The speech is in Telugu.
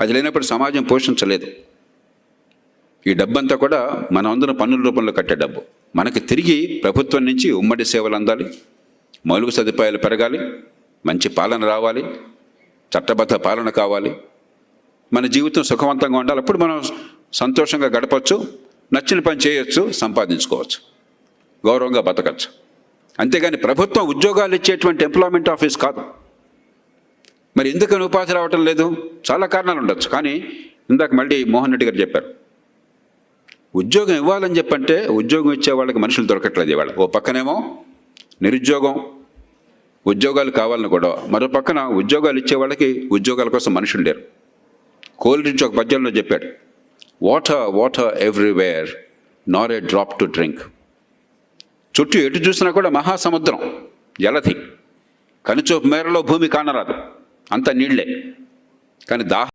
అది లేనప్పుడు సమాజం పోషించలేదు. ఈ డబ్బంతా కూడా మనం అందరం పన్నుల రూపంలో కట్టే డబ్బు. మనకి తిరిగి ప్రభుత్వం నుంచి ఉమ్మడి సేవలు అందాలి మౌలిక సదుపాయాలు పెరగాలి మంచి పాలన రావాలి చట్టబద్ధ పాలన కావాలి. మన జీవితం సుఖవంతంగా ఉండాలి. అప్పుడు మనం సంతోషంగా గడపచ్చు నచ్చిన పని చేయొచ్చు సంపాదించుకోవచ్చు గౌరవంగా బతకచ్చు. అంతేగాని ప్రభుత్వం ఉద్యోగాలు ఇచ్చేటువంటి ఎంప్లాయ్మెంట్ ఆఫీస్ కాదు. మరి ఎందుకని ఉపాధి రావటం లేదు? చాలా కారణాలు ఉండొచ్చు. కానీ ఇందాక మళ్ళీ మోహన్ రెడ్డి గారు చెప్పారు. ఉద్యోగం ఇవ్వాలని చెప్పంటే ఉద్యోగం ఇచ్చే వాళ్ళకి మనుషులు దొరకట్లేదు ఇవాళ. ఓ పక్కనేమో నిరుద్యోగం ఉద్యోగాలు కావాలని కూడా మరో పక్కన ఉద్యోగాలు ఇచ్చే వాళ్ళకి ఉద్యోగాల కోసం మనుషులు లేరు. కోల్డ్రిచ్ ఒక పద్యంలో చెప్పాడు. Water water everywhere Nar A drop to drink చుట్టూ ఎటు చూసినా కూడా మహాసముద్రం జలధి. కనుచూపు మేరలో భూమి కానరాదు. అంత నీళ్ళే. కానీ దాహ